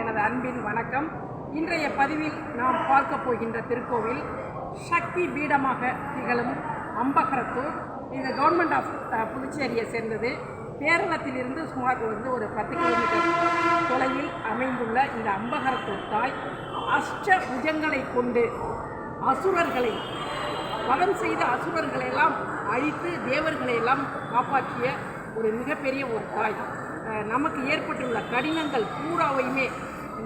எனது அன்பின் வணக்கம். இன்றைய பதிவில் நாம் பார்க்க போகின்ற திருக்கோவில் சக்தி பீடமாக திகழும் அம்பகரத்தூர். இது கவர்மெண்ட் ஆஃப் புதுச்சேரியை சேர்ந்தது. கேரளத்திலிருந்து சுமார் வந்து ஒரு பத்து கிலோமீட்டர் தொலைவில் அமைந்துள்ள இந்த அம்பகரத்தூர் தாய் அஷ்ட புஜங்களை கொண்டு அசுரர்களை வதம் செய்த அசுரர்களை எல்லாம் அழித்து தேவர்களை எல்லாம் காப்பாற்றிய ஒரு மிகப்பெரிய ஒரு தாய். நமக்கு ஏற்பட்டுள்ள கடினங்கள் பூராவையுமே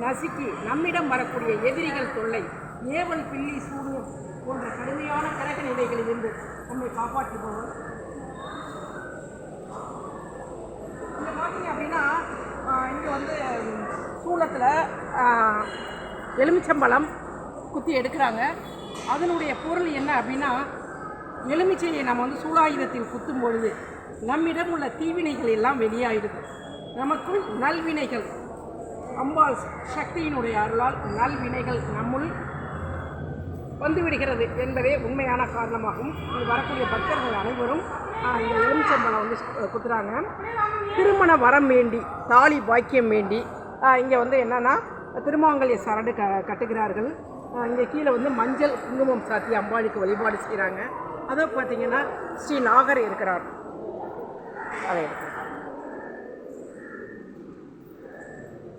நசுக்கி நம்மிடம் வரக்கூடிய எதிரிகள் தொல்லை ஏவல் பில்லி சூனியம் போன்ற கடுமையான கிரக நிலைகளிலிருந்து நம்மை காப்பாற்றுபவர். இங்கே பார்த்தீங்க அப்படின்னா இங்கே வந்து சூளத்தில் எலுமிச்சம்பழம் குத்தி எடுக்கிறாங்க. அதனுடைய பொருள் என்ன அப்படின்னா எலுமிச்சையை நம்ம வந்து சூலாயுதத்தில் குத்தும் பொழுது நம்மிடம் உள்ள தீவினைகள் எல்லாம் வெளியாயிடுது. நமக்குள் நல்வினைகள். அம்பாள் சக்தியினுடைய அருளால் நல்வினைகள் நம்முள் வந்துவிடுகிறது என்பதே உண்மையான காரணமாகும். இது வரக்கூடிய பக்தர்கள் அனைவரும் இந்த எலுமிச்சம்பழம் வந்து குத்துறாங்க. திருமண வரம் வேண்டி தாலி பாக்கியம் வேண்டி இங்கே வந்து என்னென்னா திருமாங்கல்ய சரடு க கட்டுகிறார்கள். இங்கே கீழே வந்து மஞ்சள் குங்குமம் சாத்தி அம்பாளுக்கு வழிபாடு செய்கிறாங்க அதை பார்த்தீங்கன்னா ஸ்ரீ நாகர் இருக்கிறார். அதை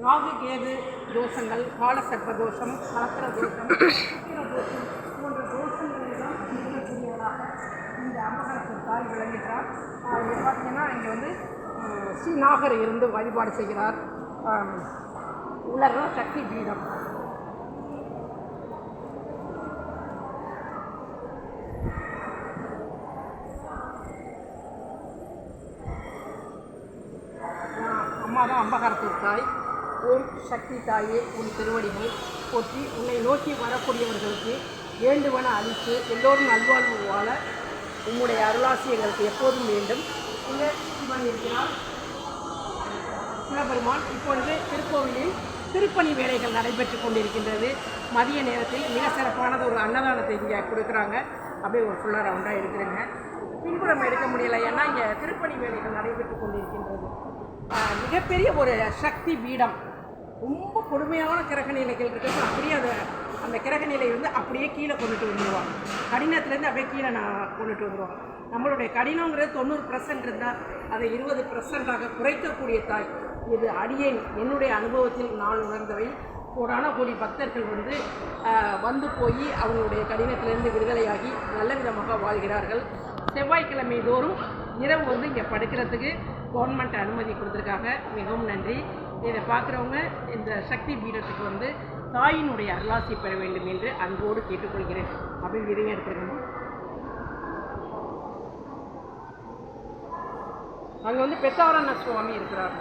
ராகு கேது தோஷங்கள் காலசர்ப்ப தோஷம் கலத்திர தோஷம் சுக்கிர தோஷம் போன்ற தோஷங்களெல்லாம் எல்லாம் இந்த அம்பகரத்து தாய் விளங்குகிறார். பார்த்தீங்கன்னா இங்கே வந்து ஸ்ரீநாகர் இருந்து வழிபாடு செய்கிறார். உலகம் உலக சக்தி பீடம். அம்மா தான் அம்பகரத்தூர் தாய். ஓம் சக்தி தாயே உன் திருவடிகள் போற்றி உன்னை நோக்கி வரக்கூடியவர்களுக்கு வேண்டுவன அளித்து எல்லோரும் நல்வாழ்வு வாழ உம்முடைய அருளாசி எங்களுக்கு எப்போதும் வேண்டும். இங்கே சிவன் இருக்கிறார். சிவபெருமான் இப்பொழுது திருக்கோவிலில் திருப்பணி வேலைகள் நடைபெற்று கொண்டிருக்கின்றது. மதிய நேரத்தில் மிக சிறப்பானது ஒரு அன்னதானத்தை இங்கே கொடுக்குறாங்க. அப்படியே ஒரு ஃபுல்லாக ரவுண்டாக இருக்கிறேங்க பின்புறம் எடுக்க முடியலை. ஏன்னா இங்கே திருப்பணி வேலைகள் நடைபெற்று கொண்டிருக்கின்றது. மிகப்பெரிய ஒரு சக்தி பீடம். ரொம்ப கொடுமையான கிரக நிலைகள் இருக்குது அப்படியே அதை அந்த கிரக நிலை வந்து அப்படியே கீழே கொண்டுட்டு வந்துடுவாங்க கடினத்துலேருந்து அப்படியே கீழே நான் கொண்டுட்டு வந்துடுவாங்க நம்மளுடைய கடினங்கிறது தொண்ணூறு பர்சன்ட் இருந்தால் அதை இருபது பர்சன்டாக குறைக்கக்கூடிய தாய். இது அடியேன். என்னுடைய அனுபவத்தில் நான் உணர்ந்தவை. கோடான கோடி பக்தர்கள் வந்து வந்து போய் அவங்களுடைய கடினத்திலிருந்து விடுதலையாகி நல்ல விதமாக வாழ்கிறார்கள். செவ்வாய்க்கிழமை தோறும் இரவு வந்து இங்கே படுக்கிறதுக்கு கவர்மெண்ட் அனுமதி கொடுத்துருக்காங்க. மிகவும் நன்றி. இதை பார்க்குறவங்க இந்த சக்தி பீடத்துக்கு வந்து தாயினுடைய அருளாசி பெற வேண்டும் என்று அன்போடு கேட்டுக்கொள்கிறேன். அப்படின்னு இதையும் எடுத்துருக்கணும் அங்கே வந்து பெத்தாரண்ண சுவாமி இருக்கிறார்.